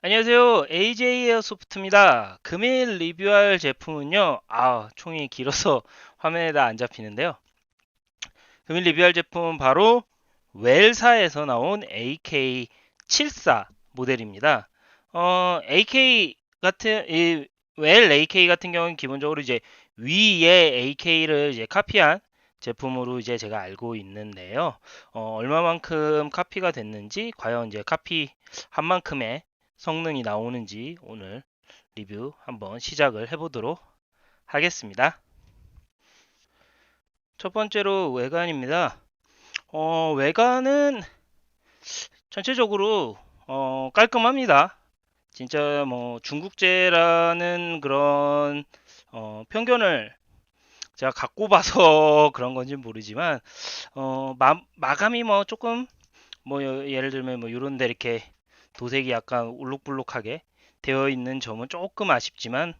안녕하세요. AJ 에어소프트입니다. 금일 리뷰할 제품은요. 아, 총이 길어서 화면에 다 안 잡히는데요. 금일 리뷰할 제품은 바로 웰사에서 나온 AK74 모델입니다. 어, AK 같은 이 웰 AK 같은 경우는 기본적으로 이제 위에 AK를 이제 카피한 제품으로 이제 제가 알고 있는데요. 어, 얼마만큼 카피가 됐는지, 과연 이제 카피한 만큼의 성능이 나오는지 오늘 리뷰 한번 시작을 해보도록 하겠습니다. 첫 번째로 외관입니다. 어, 외관은 전체적으로 어, 깔끔합니다. 진짜 뭐 중국제라는 그런 어, 편견을 제가 갖고 봐서 그런 건지 모르지만 어, 마, 마감이 뭐 조금 뭐 예를 들면 뭐 이런데 이렇게 도색이 약간 울룩불룩하게 되어 있는 점은 조금 아쉽지만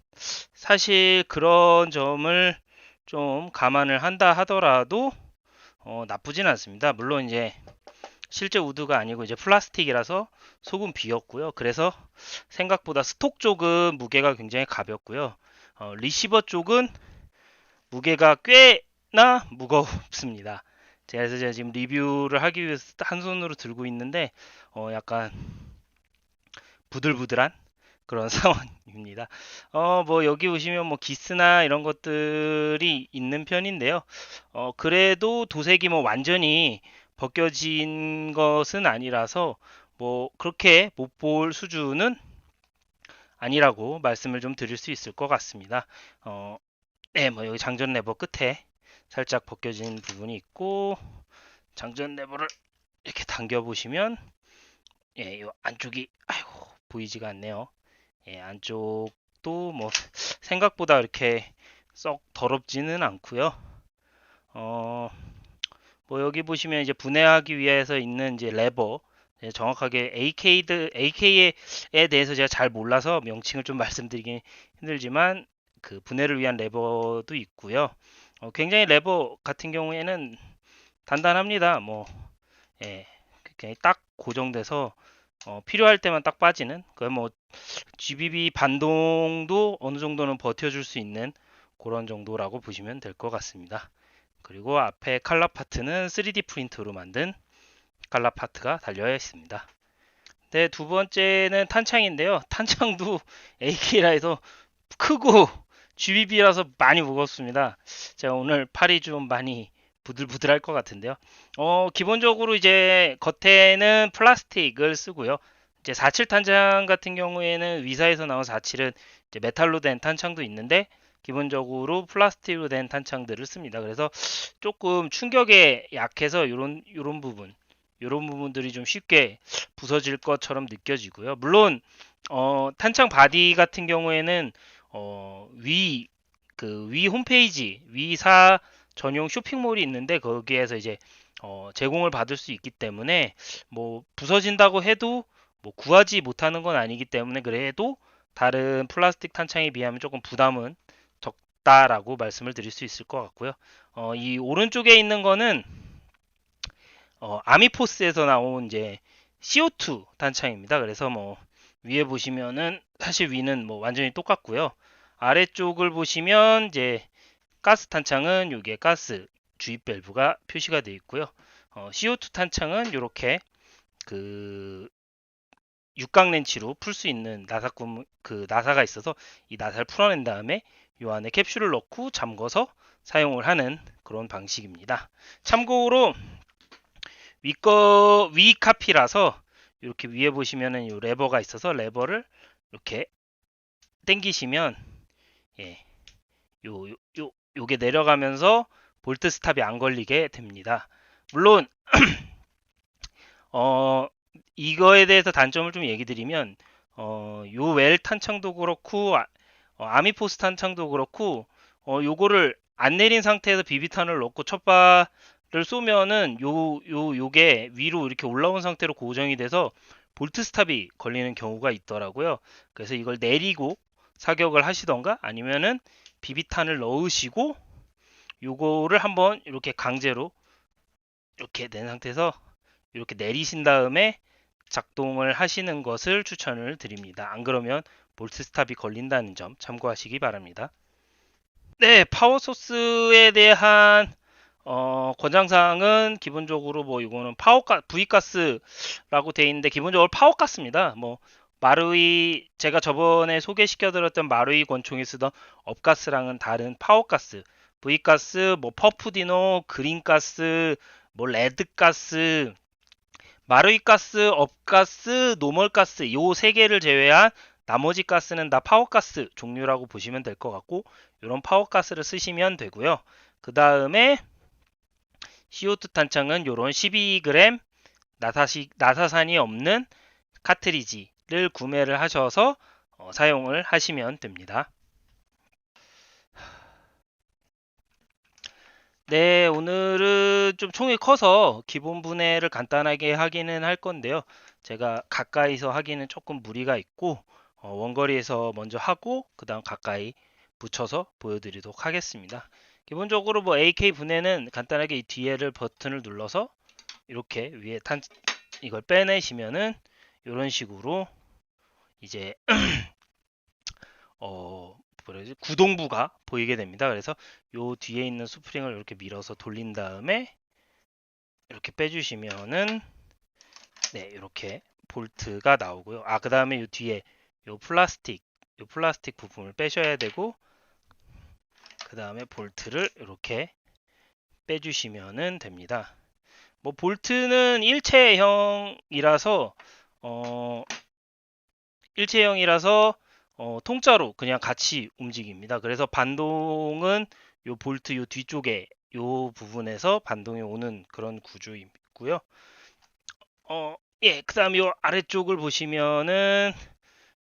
사실 그런 점을 좀 감안을 한다 하더라도 어, 나쁘진 않습니다. 물론 이제 실제 우드가 아니고 이제 플라스틱이라서 속은 비었고요. 그래서 생각보다 스톡 쪽은 무게가 굉장히 가볍고요. 어, 리시버 쪽은 무게가 꽤나 무겁습니다. 그래서 제가 지금 리뷰를 하기 위해서 한 손으로 들고 있는데 어, 약간 부들부들한 그런 상황입니다. 어, 뭐 여기 보시면 뭐 기스나 이런 것들이 있는 편인데요. 어, 그래도 도색이 뭐 완전히 벗겨진 것은 아니라서 뭐 그렇게 못 볼 수준은 아니라고 말씀을 좀 드릴 수 있을 것 같습니다. 어, 네, 뭐 여기 장전 레버 끝에 살짝 벗겨진 부분이 있고 장전 레버를 이렇게 당겨 보시면 예, 이 안쪽이 아이고 보이지가 않네요. 예, 안쪽도 뭐 생각보다 이렇게 썩 더럽지는 않고요. 어, 뭐 여기 보시면 이제 분해하기 위해서 있는 이제 레버 예, 정확하게 AK드 AK에 대해서 제가 잘 몰라서 명칭을 좀 말씀드리기 힘들지만 그 분해를 위한 레버도 있고요. 어, 굉장히 레버 같은 경우에는 단단합니다. 뭐 예, 그냥 딱 고정돼서 어, 필요할 때만 딱 빠지는 그뭐 GBB 반동도 어느 정도는 버텨줄 수 있는 그런 정도라고 보시면 될 것 같습니다. 그리고 앞에 칼라 파트는 3D 프린트로 만든 칼라 파트가 달려 있습니다. 네, 두 번째는 탄창인데요. 탄창도 AK라 해서 크고 GBB라서 많이 무겁습니다. 제가 오늘 팔이 좀 많이 부들부들할 것 같은데요. 어, 기본적으로 이제 겉에는 플라스틱을 쓰고요. 이제 47 탄창 같은 경우에는 위사에서 나온 47은 이제 메탈로 된 탄창도 있는데 기본적으로 플라스틱으로 된 탄창들을 씁니다. 그래서 조금 충격에 약해서 이런 이런 부분, 이런 부분들이 좀 쉽게 부서질 것처럼 느껴지고요. 물론 어, 탄창 바디 같은 경우에는 어, 위 그 위 홈페이지 위사 전용 쇼핑몰이 있는데 거기에서 이제 어, 제공을 받을 수 있기 때문에 뭐 부서진다고 해도 뭐 구하지 못하는 건 아니기 때문에 그래도 다른 플라스틱 탄창에 비하면 조금 부담은 적다라고 말씀을 드릴 수 있을 것 같고요. 어, 이 오른쪽에 있는 거는 어, 아미포스에서 나온 이제 CO2 탄창입니다. 그래서 뭐 위에 보시면은 사실 위는 뭐 완전히 똑같고요. 아래쪽을 보시면 이제 가스 탄창은 여기에 가스 주입 밸브가 표시가 되어 있고요. 어, CO2 탄창은 이렇게 그 육각 렌치로 풀 수 있는 나사꿈 그 나사가 있어서 이 나사를 풀어낸 다음에 이 안에 캡슐을 넣고 잠궈서 사용을 하는 그런 방식입니다. 참고로 위거 위 카피라서 이렇게 위에 보시면은 이 레버가 있어서 레버를 이렇게 당기시면 예, 요, 요, 요, 요게 내려가면서 볼트 스탑이 안 걸리게 됩니다. 물론 어, 이거에 대해서 단점을 좀 얘기 드리면 어, 요웰 탄창도 그렇고 아, 어, 미포스 탄창도 그렇고 어, 요거를 안 내린 상태에서 비비탄을 넣고 첫발을 쏘면은 요, 요, 요게 위로 이렇게 올라온 상태로 고정이 돼서 볼트 스탑이 걸리는 경우가 있더라고요. 그래서 이걸 내리고 사격을 하시던가 아니면은 비비탄을 넣으시고 요거를 한번 이렇게 강제로 이렇게 낸 상태에서 이렇게 내리신 다음에 작동을 하시는 것을 추천을 드립니다. 안 그러면 볼트 스탑이 걸린다는 점 참고하시기 바랍니다. 네, 파워 소스에 대한 어, 권장사항은 기본적으로 뭐 이거는 파워가 V가스라고 돼 있는데 기본적으로 파워가스입니다. 뭐 마루이 제가 저번에 소개시켜 드렸던 마루이 권총에 쓰던 업가스랑은 다른 파워가스 V가스 뭐 퍼프디노 그린가스 뭐 레드가스 마루이가스 업가스 노멀가스 요 세 개를 제외한 나머지 가스는 다 파워가스 종류라고 보시면 될 것 같고 이런 파워가스를 쓰시면 되고요. 그 다음에 CO2 탄창은 이런 12g 나사시, 나사산이 없는 카트리지 를 구매를 하셔서 어, 사용을 하시면 됩니다. 네, 오늘은 좀 총이 커서 기본 분해를 간단하게 하기는 할 건데요. 제가 가까이서 하기는 조금 무리가 있고 어, 원거리에서 먼저 하고 그 다음 가까이 붙여서 보여드리도록 하겠습니다. 기본적으로 뭐 AK 분해는 간단하게 이 뒤에를 버튼을 눌러서 이렇게 위에 탄 이걸 빼내시면은 이런 식으로 이제 어 뭐라지 구동부가 보이게 됩니다. 그래서 요 뒤에 있는 스프링을 이렇게 밀어서 돌린 다음에 이렇게 빼주시면은 네 이렇게 볼트가 나오고요. 아그 다음에 요 뒤에 요 플라스틱 요 플라스틱 부분을 빼셔야 되고 그 다음에 볼트를 이렇게 빼주시면 됩니다. 뭐 볼트는 일체형이라서 어 일체형이라서 어, 통짜로 그냥 같이 움직입니다. 그래서 반동은 요 볼트 요 뒤쪽에 요 부분에서 반동이 오는 그런 구조이고요. 어, 예, 그 다음 요 아래쪽을 보시면은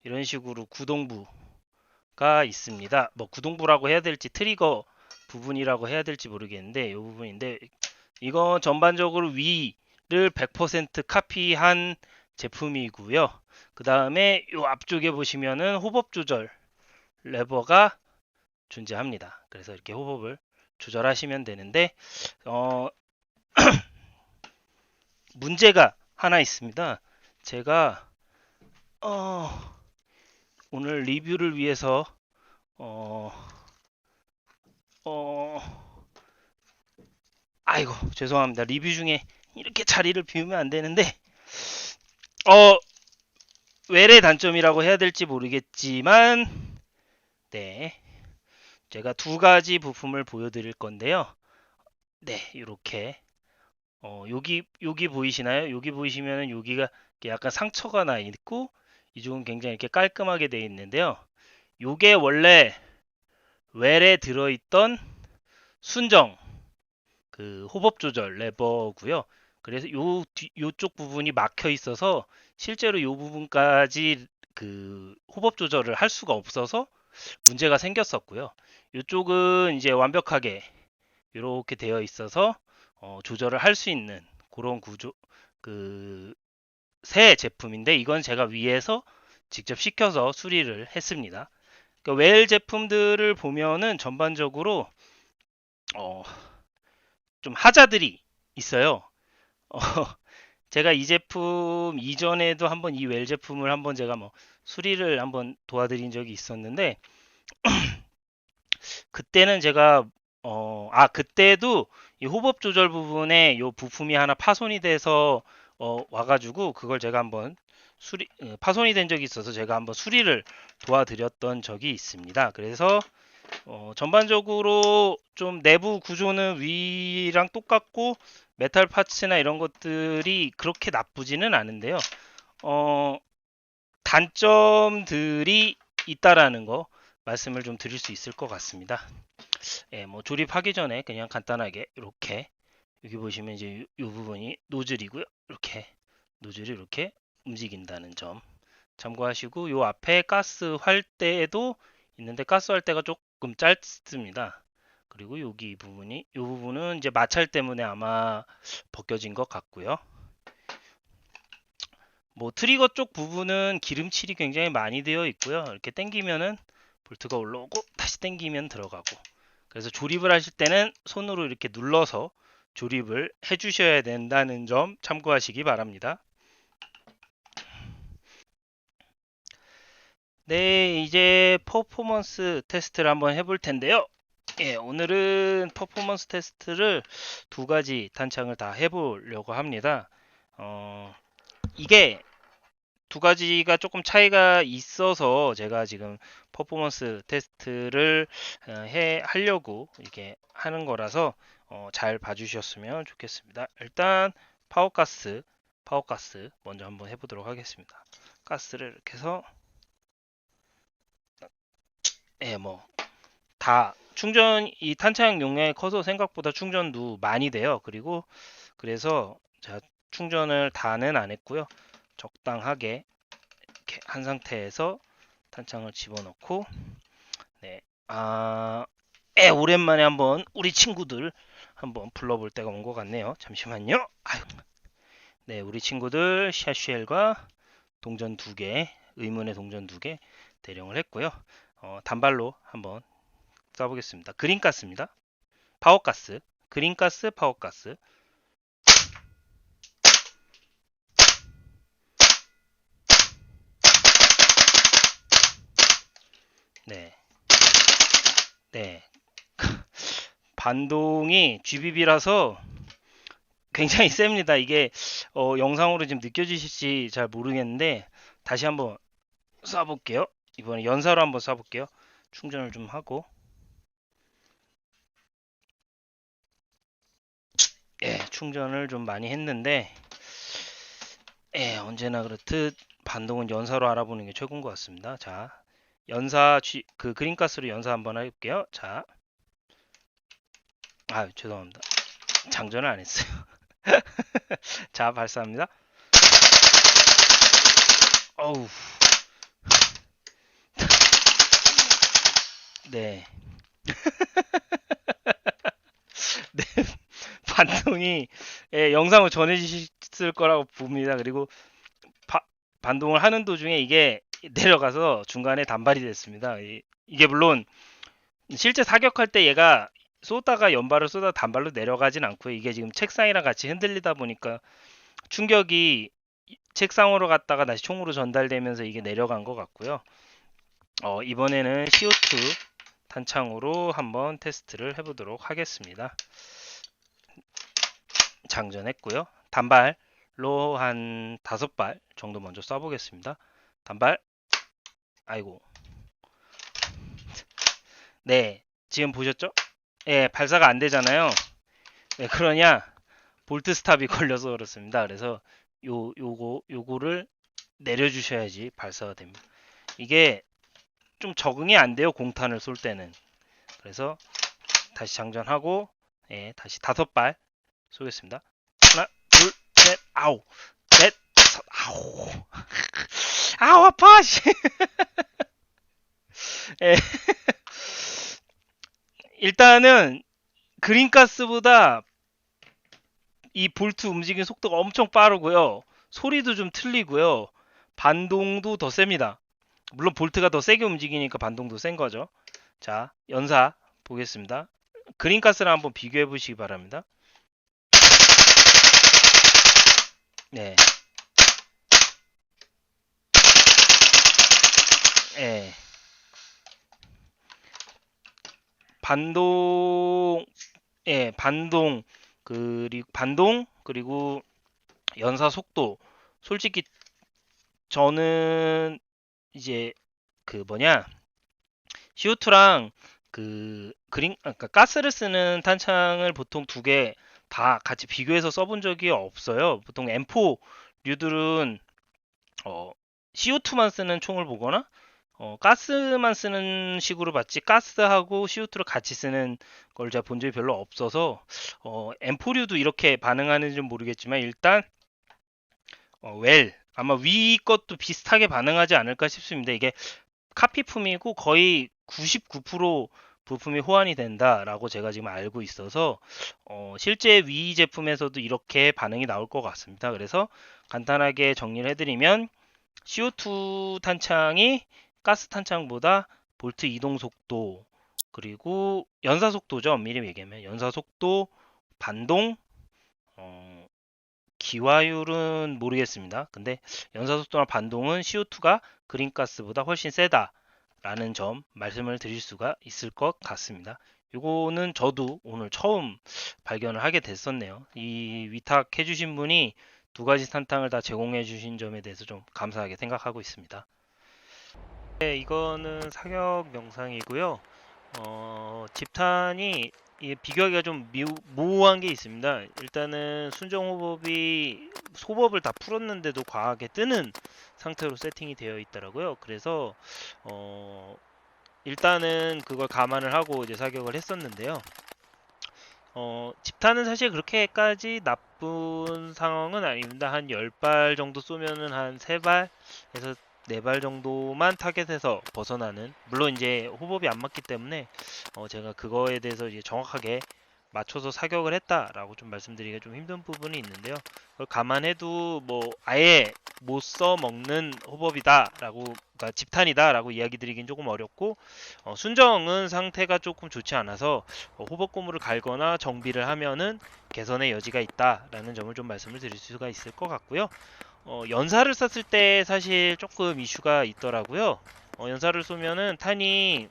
이런 식으로 구동부가 있습니다. 뭐 구동부라고 해야 될지 트리거 부분이라고 해야 될지 모르겠는데 이 부분인데 이거 전반적으로 위를 100% 카피한 제품이고요. 그 다음에 이 앞쪽에 보시면은 호법 조절 레버가 존재합니다. 그래서 이렇게 호법을 조절하시면 되는데 어 문제가 하나 있습니다. 제가 어 오늘 리뷰를 위해서 어 어, 아이고 죄송합니다. 리뷰 중에 이렇게 자리를 비우면 안 되는데 어 외래 단점이라고 해야 될지 모르겠지만 네 제가 두 가지 부품을 보여드릴 건데요. 네 이렇게 어, 여기 여기 보이시나요? 여기 보이시면은 여기가 약간 상처가 나 있고 이쪽은 굉장히 이렇게 깔끔하게 되어 있는데요. 요게 원래 웰에 들어있던 순정 그 호법 조절 레버고요. 그래서 요 뒤, 요쪽 부분이 막혀 있어서 실제로 요 부분까지 그 호법 조절을 할 수가 없어서 문제가 생겼었고요. 이쪽은 이제 완벽하게 이렇게 되어 있어서 어, 조절을 할 수 있는 그런 구조 그 새 제품인데 이건 제가 위에서 직접 시켜서 수리를 했습니다. 그러니까 웰 제품들을 보면은 전반적으로 어, 좀 하자들이 있어요. 어, 제가 이 제품 이전에도 한번 이 웰 제품을 한번 제가 뭐 수리를 한번 도와드린 적이 있었는데 그때는 제가 어, 아 그때도 이 호법 조절 부분에 이 부품이 하나 파손이 돼서 어, 와가지고 그걸 제가 한번 수리 어, 파손이 된 적이 있어서 제가 한번 수리를 도와드렸던 적이 있습니다. 그래서 어, 전반적으로 좀 내부 구조는 위랑 똑같고 메탈 파츠나 이런 것들이 그렇게 나쁘지는 않은데요. 어, 단점들이 있다라는 거 말씀을 좀 드릴 수 있을 것 같습니다. 예, 뭐 조립하기 전에 그냥 간단하게 이렇게 여기 보시면 이제 이, 이 부분이 노즐이고요. 이렇게 노즐이 이렇게 움직인다는 점 참고하시고 요 앞에 가스 활대에도 있는데 가스 활대가 조금 조금 짧습니다. 그리고 여기 부분이 이 부분은 이제 마찰 때문에 아마 벗겨진 것 같고요. 뭐 트리거 쪽 부분은 기름칠이 굉장히 많이 되어 있고요. 이렇게 당기면은 볼트가 올라오고 다시 당기면 들어가고 그래서 조립을 하실 때는 손으로 이렇게 눌러서 조립을 해 주셔야 된다는 점 참고하시기 바랍니다. 네, 이제 퍼포먼스 테스트를 한번 해볼 텐데요. 예, 오늘은 퍼포먼스 테스트를 두 가지 탄창을 다 해보려고 합니다. 어, 이게 두 가지가 조금 차이가 있어서 제가 지금 퍼포먼스 테스트를 어, 해 하려고 이렇게 하는 거라서 어, 잘 봐주셨으면 좋겠습니다. 일단 파워가스, 파워가스 먼저 한번 해보도록 하겠습니다. 가스를 이렇게 해서 예, 뭐, 다 충전, 이 탄창 용량이 커서 생각보다 충전도 많이 돼요. 그리고 그래서 제가 충전을 다는 안 했고요. 적당하게 이렇게 한 상태에서 탄창을 집어넣고, 네, 아, 에, 오랜만에 한번 우리 친구들 한번 불러볼 때가 온 것 같네요. 잠시만요. 아유. 네, 우리 친구들 샤쉘과 동전 두 개, 의문의 동전 두 개 대령을 했고요. 어, 단발로 한번 쏴보겠습니다. 그린가스입니다. 파워가스, 그린가스, 파워가스. 네, 네. 반동이 GBB라서 굉장히 셉니다. 이게 어, 영상으로 지금 느껴지실지 잘 모르겠는데 다시 한번 쏴볼게요. 이번에 연사로 한번 쏴볼게요. 충전을 좀 하고. 예, 충전을 좀 많이 했는데, 예, 언제나 그렇듯 반동은 연사로 알아보는 게 최고인 것 같습니다. 자, 연사, 그 그린가스로 연사 한번 해볼게요. 자, 아, 죄송합니다. 장전을 안 했어요. 자, 발사합니다. 어우. 네. 네. 반동이 예, 영상을 전해주실 거라고 봅니다. 그리고 바, 반동을 하는 도중에 이게 내려가서 중간에 단발이 됐습니다. 이, 이게 물론 실제 사격할 때 얘가 쏘다가 연발을 쏘다 단발로 내려가진 않고요. 이게 지금 책상이랑 같이 흔들리다 보니까 충격이 책상으로 갔다가 다시 총으로 전달되면서 이게 내려간 것 같고요. 어, 이번에는 CO2 탄창으로 한번 테스트를 해보도록 하겠습니다. 장전했고요. 단발로 한 다섯 발 정도 먼저 쏴보겠습니다. 단발. 아이고. 네, 지금 보셨죠? 예, 발사가 안 되잖아요. 왜 그러냐? 볼트 스탑이 걸려서 그렇습니다. 그래서 요 요거 요거를 내려주셔야지 발사가 됩니다. 이게 좀 적응이 안 돼요. 공탄을 쏠 때는. 그래서 다시 장전하고 예, 다시 다섯 발 쏘겠습니다. 하나, 둘, 셋, 아우, 넷, 다섯, 아우, 아우 아파. 씨. 예. 일단은 그린가스보다 이 볼트 움직이는 속도가 엄청 빠르고요. 소리도 좀 틀리고요. 반동도 더 셉니다. 물론 볼트가 더 세게 움직이니까 반동도 센 거죠. 자, 연사 보겠습니다. 그린가스랑 한번 비교해 보시기 바랍니다. 네. 예. 반동, 예, 반동, 그리고 반동, 그리고 연사 속도. 솔직히 저는 이제 그 뭐냐 CO2랑 그 그린 그러니까 가스를 쓰는 탄창을 보통 두 개 다 같이 비교해서 써본 적이 없어요. 보통 M4류들은 어 CO2만 쓰는 총을 보거나 어 가스만 쓰는 식으로 봤지 가스하고 CO2를 같이 쓰는 걸 제가 본 적이 별로 없어서 어 M4류도 이렇게 반응하는지 는 모르겠지만 일단 어, 웰 아마 위 것도 비슷하게 반응하지 않을까 싶습니다. 이게 카피품이고 거의 99% 부품이 호환이 된다라고 제가 지금 알고 있어서 어, 실제 위 제품에서도 이렇게 반응이 나올 것 같습니다. 그래서 간단하게 정리를 해드리면 CO2 탄창이 가스 탄창보다 볼트 이동 속도 그리고 연사 속도죠. 미리 얘기하면 연사 속도, 반동, 어, 기화율은 모르겠습니다. 근데 연사 속도나 반동은 CO2가 그린가스보다 훨씬 세다라는 점 말씀을 드릴 수가 있을 것 같습니다. 요거는 저도 오늘 처음 발견을 하게 됐었네요. 이 위탁해 주신 분이 두 가지 탄탕을 다 제공해 주신 점에 대해서 좀 감사하게 생각하고 있습니다. 네, 이거는 사격 영상이고요. 어, 집탄이 이 비교하기가 좀 미우, 모호한 게 있습니다. 일단은 순정 호법이 소법을 다 풀었는데도 과하게 뜨는 상태로 세팅이 되어 있더라고요. 그래서 어, 일단은 그걸 감안을 하고 이제 사격을 했었는데요. 어, 집탄은 사실 그렇게까지 나쁜 상황은 아닙니다. 한 10발 정도 쏘면은 한 3발에서 4발 정도만 타겟에서 벗어나는 물론 이제 호법이 안 맞기 때문에 어, 제가 그거에 대해서 이제 정확하게 맞춰서 사격을 했다라고 좀 말씀드리기가 좀 힘든 부분이 있는데요. 그걸 감안해도 뭐 아예 못 써먹는 호법이다라고 그러니까 집탄이다라고 이야기 드리긴 조금 어렵고 어, 순정은 상태가 조금 좋지 않아서 어, 호법 고무를 갈거나 정비를 하면은 개선의 여지가 있다라는 점을 좀 말씀을 드릴 수가 있을 것 같고요. 어, 연사를 쐈을 때 사실 조금 이슈가 있더라고요. 어, 연사를 쏘면은 탄이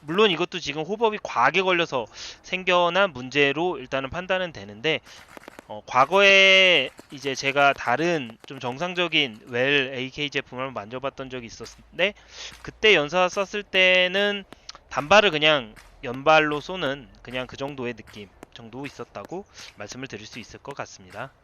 물론 이것도 지금 호법이 과하게 걸려서 생겨난 문제로 일단은 판단은 되는데 어, 과거에 이제 제가 다른 좀 정상적인 웰 AK 제품을 만져봤던 적이 있었는데 그때 연사 쐈을 때는 단발을 그냥 연발로 쏘는 그냥 그 정도의 느낌 정도 있었다고 말씀을 드릴 수 있을 것 같습니다.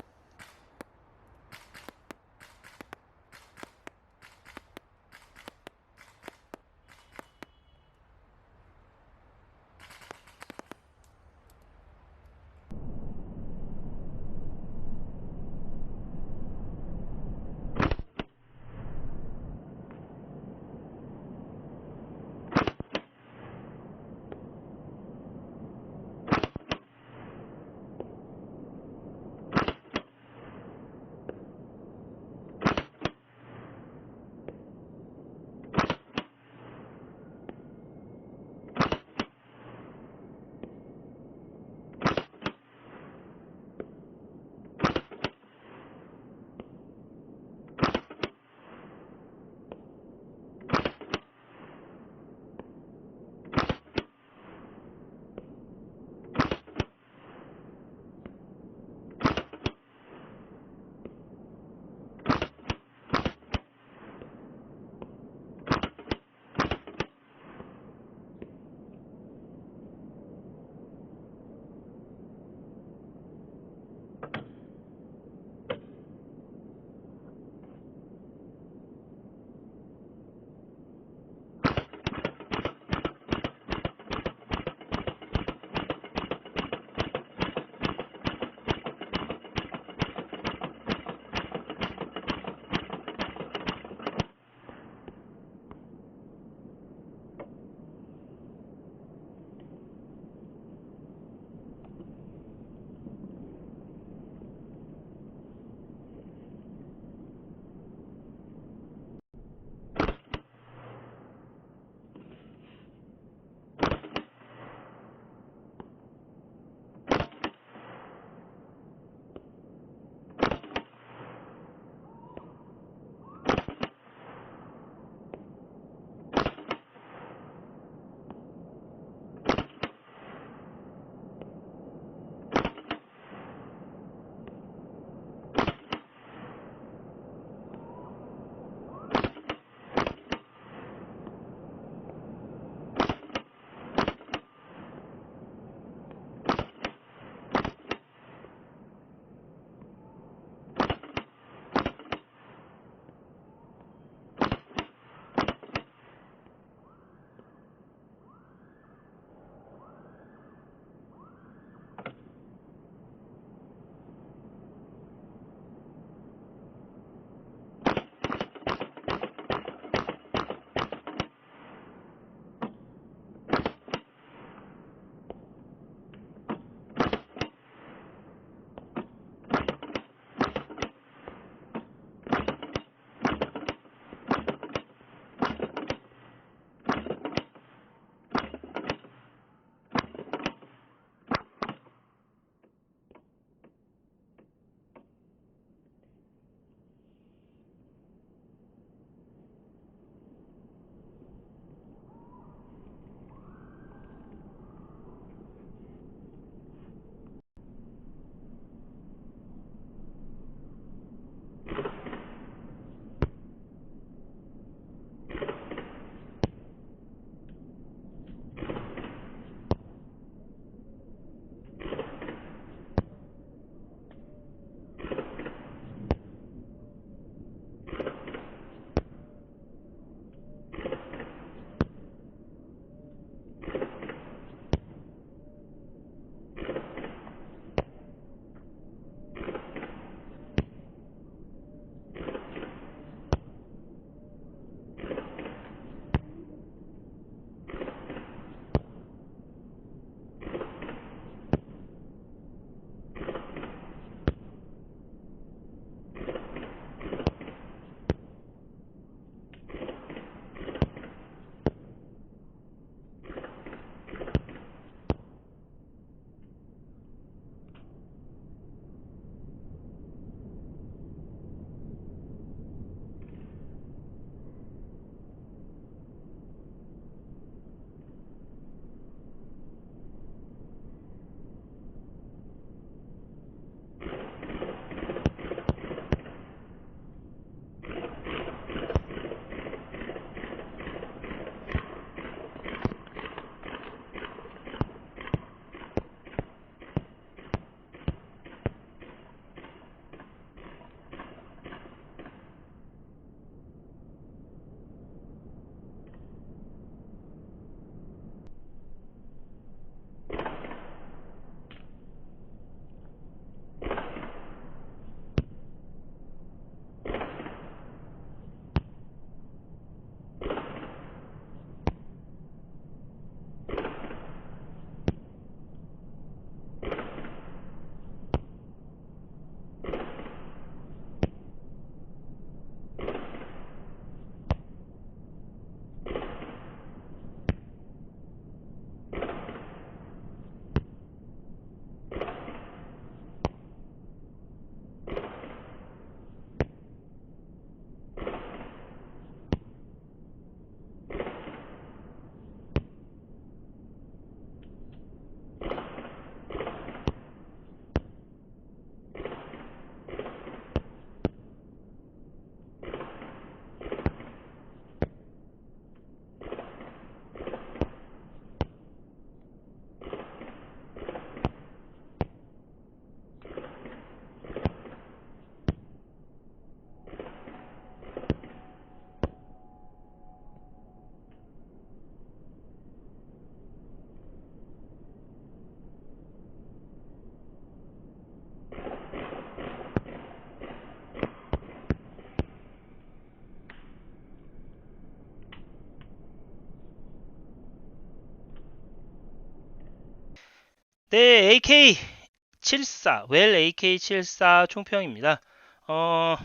네, AK74, 웰 AK74 총평입니다. 어,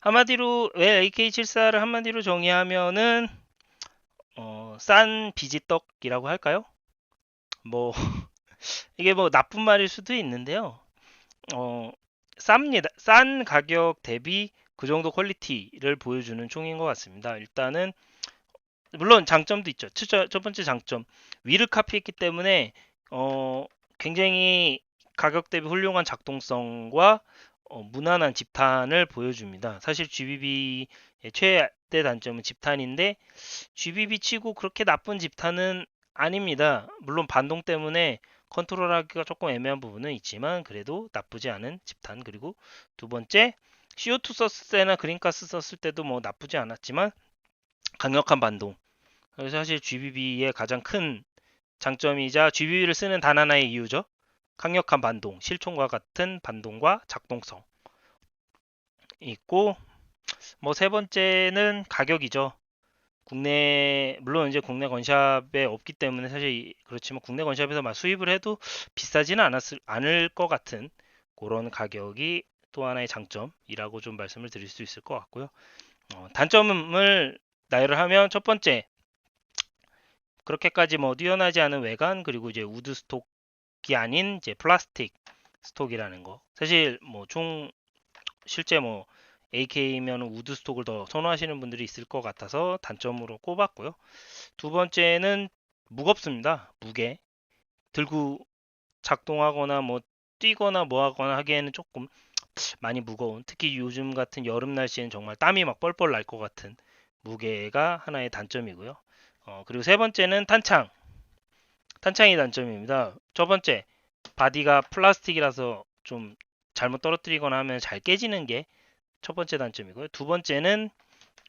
한마디로 웰 AK74를 한마디로 정의하면은 어, 싼 비지떡이라고 할까요? 뭐 이게 뭐 나쁜 말일 수도 있는데요. 어, 쌉니다. 싼 가격 대비 그 정도 퀄리티를 보여주는 총인 것 같습니다. 일단은 물론 장점도 있죠. 첫, 첫 번째 장점 위를 카피했기 때문에 어, 굉장히 가격 대비 훌륭한 작동성과 어, 무난한 집탄을 보여줍니다. 사실 GBB의 최대 단점은 집탄인데 GBB 치고 그렇게 나쁜 집탄은 아닙니다. 물론 반동 때문에 컨트롤하기가 조금 애매한 부분은 있지만 그래도 나쁘지 않은 집탄 그리고 두 번째 CO2 썼을 때나 그린가스 썼을 때도 뭐 나쁘지 않았지만 강력한 반동 그래서 사실 GBB의 가장 큰 장점이자 GBB를 쓰는 단 하나의 이유죠. 강력한 반동, 실총과 같은 반동과 작동성 있고 뭐 세 번째는 가격이죠. 국내 물론 이제 국내 건샵에 없기 때문에 사실 그렇지만 국내 건샵에서 막 수입을 해도 비싸지는 않았을 않을 것 같은 그런 가격이 또 하나의 장점이라고 좀 말씀을 드릴 수 있을 것 같고요. 어, 단점을 나열을 하면 첫 번째 그렇게까지 뭐 뛰어나지 않은 외관 그리고 이제 우드 스톡이 아닌 이제 플라스틱 스톡이라는 거. 사실 뭐총 실제 뭐 AK면 우드 스톡을 더 선호하시는 분들이 있을 것 같아서 단점으로 꼽았고요. 두 번째는 무겁습니다. 무게. 들고 작동하거나 뭐 뛰거나 뭐 하거나 하기에는 조금 많이 무거운 특히 요즘 같은 여름 날씨엔 정말 땀이 막 뻘뻘 날 것 같은 무게가 하나의 단점이고요. 어, 그리고 세 번째는 탄창. 탄창이 단점입니다. 첫 번째, 바디가 플라스틱이라서 좀 잘못 떨어뜨리거나 하면 잘 깨지는 게 첫 번째 단점이고요. 두 번째는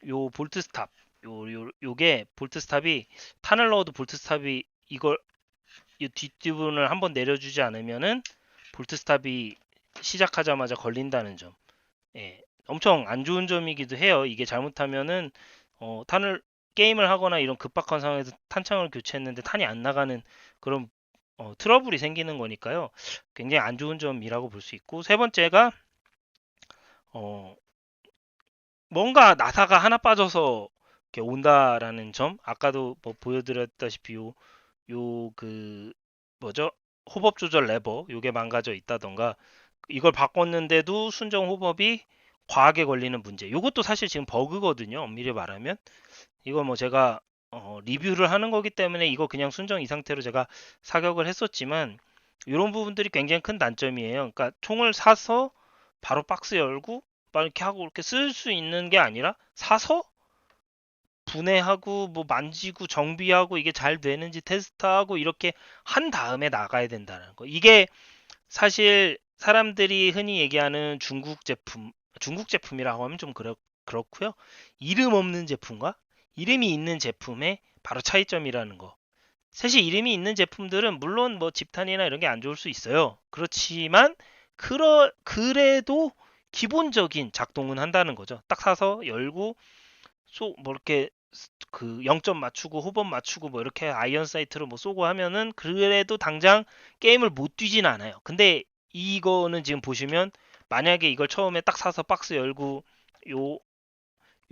요 볼트 스탑. 요, 요, 요게 볼트 스탑이 탄을 넣어도 볼트 스탑이 이걸 이 뒷부분을 한번 내려주지 않으면은 볼트 스탑이 시작하자마자 걸린다는 점. 예, 엄청 안 좋은 점이기도 해요. 이게 잘못하면은 어, 탄을 게임을 하거나 이런 급박한 상황에서 탄창을 교체했는데 탄이 안 나가는 그런 어, 트러블이 생기는 거니까요. 굉장히 안 좋은 점이라고 볼 수 있고 세 번째가 어, 뭔가 나사가 하나 빠져서 이렇게 온다라는 점. 아까도 뭐 보여드렸다시피 요 요 그 뭐죠? 호법 조절 레버 요게 망가져 있다던가 이걸 바꿨는데도 순정 호법이 과하게 걸리는 문제. 요것도 사실 지금 버그거든요. 엄밀히 말하면 이거 뭐 제가 어, 리뷰를 하는 거기 때문에 이거 그냥 순정 이 상태로 제가 사격을 했었지만 이런 부분들이 굉장히 큰 단점이에요. 그러니까 총을 사서 바로 박스 열고 막 이렇게 하고 이렇게 쓸 수 있는 게 아니라 사서 분해하고 뭐 만지고 정비하고 이게 잘 되는지 테스트하고 이렇게 한 다음에 나가야 된다는 거. 이게 사실 사람들이 흔히 얘기하는 중국 제품, 중국 제품이라고 하면 좀 그렇, 그렇고요. 이름 없는 제품과 이름이 있는 제품의 바로 차이점이라는 거. 사실 이름이 있는 제품들은 물론 뭐 집탄이나 이런 게 안 좋을 수 있어요. 그렇지만 그러, 그래도 기본적인 작동은 한다는 거죠. 딱 사서 열고 쏘, 뭐 이렇게 그 0점 맞추고 호법 맞추고 뭐 이렇게 아이언 사이트로 뭐 쏘고 하면은 그래도 당장 게임을 못 뛰진 않아요. 근데 이거는 지금 보시면 만약에 이걸 처음에 딱 사서 박스 열고 요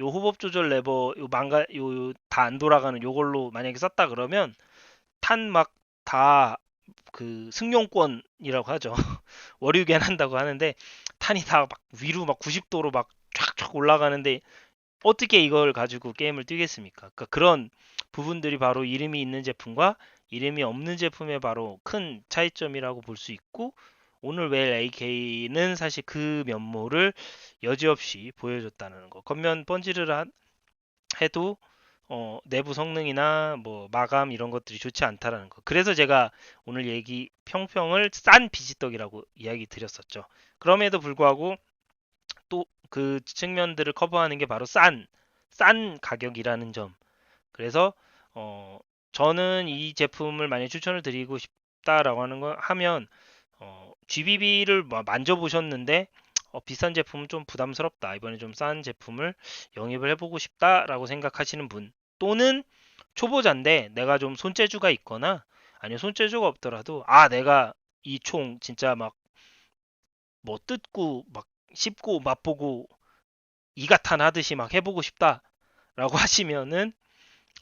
요 호법 조절 레버 요 망가 요 다 안 돌아가는 요걸로 만약에 썼다 그러면 탄 막 다 그 승용권이라고 하죠. 월유겐 한다고 하는데 탄이 다 막 위로 막 90도로 막 쫙쫙 올라가는데 어떻게 이걸 가지고 게임을 뛰겠습니까? 그러니까 그런 부분들이 바로 이름이 있는 제품과 이름이 없는 제품의 바로 큰 차이점이라고 볼 수 있고 오늘 웰 AK는 사실 그 면모를 여지없이 보여줬다는 거. 겉면 번지를 한, 해도 어, 내부 성능이나 뭐 마감 이런 것들이 좋지 않다라는 거. 그래서 제가 오늘 얘기 평평을 싼 비지떡이라고 이야기 드렸었죠. 그럼에도 불구하고 또 그 측면들을 커버하는 게 바로 싼, 싼 가격이라는 점. 그래서 어, 저는 이 제품을 만약 추천을 드리고 싶다라고 하는 거 하면 어, GBB를 만져보셨는데 어, 비싼 제품은 좀 부담스럽다. 이번에 좀 싼 제품을 영입을 해보고 싶다라고 생각하시는 분 또는 초보자인데 내가 좀 손재주가 있거나 아니면 손재주가 없더라도 아 내가 이 총 진짜 막 뭐 뜯고 막 씹고 맛보고 이가탄 하듯이 막 해보고 싶다라고 하시면은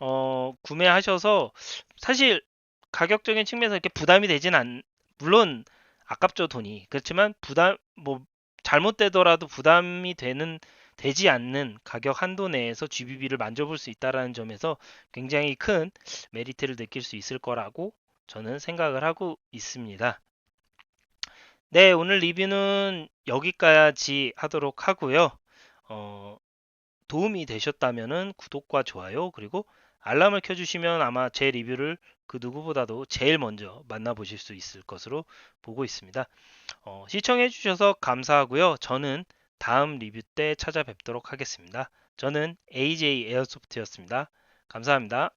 어 구매하셔서 사실 가격적인 측면에서 이렇게 부담이 되진 않 물론 아깝죠 돈이 그렇지만 부담 뭐 잘못되더라도 부담이 되는 되지 않는 가격 한도 내에서 GBB를 만져볼 수 있다라는 점에서 굉장히 큰 메리트를 느낄 수 있을 거라고 저는 생각을 하고 있습니다. 네, 오늘 리뷰는 여기까지 하도록 하고요. 어, 도움이 되셨다면 구독과 좋아요 그리고 알람을 켜주시면 아마 제 리뷰를 그 누구보다도 제일 먼저 만나보실 수 있을 것으로 보고 있습니다. 어, 시청해주셔서 감사하고요. 저는 다음 리뷰 때 찾아뵙도록 하겠습니다. 저는 AJ 에어소프트였습니다. 감사합니다.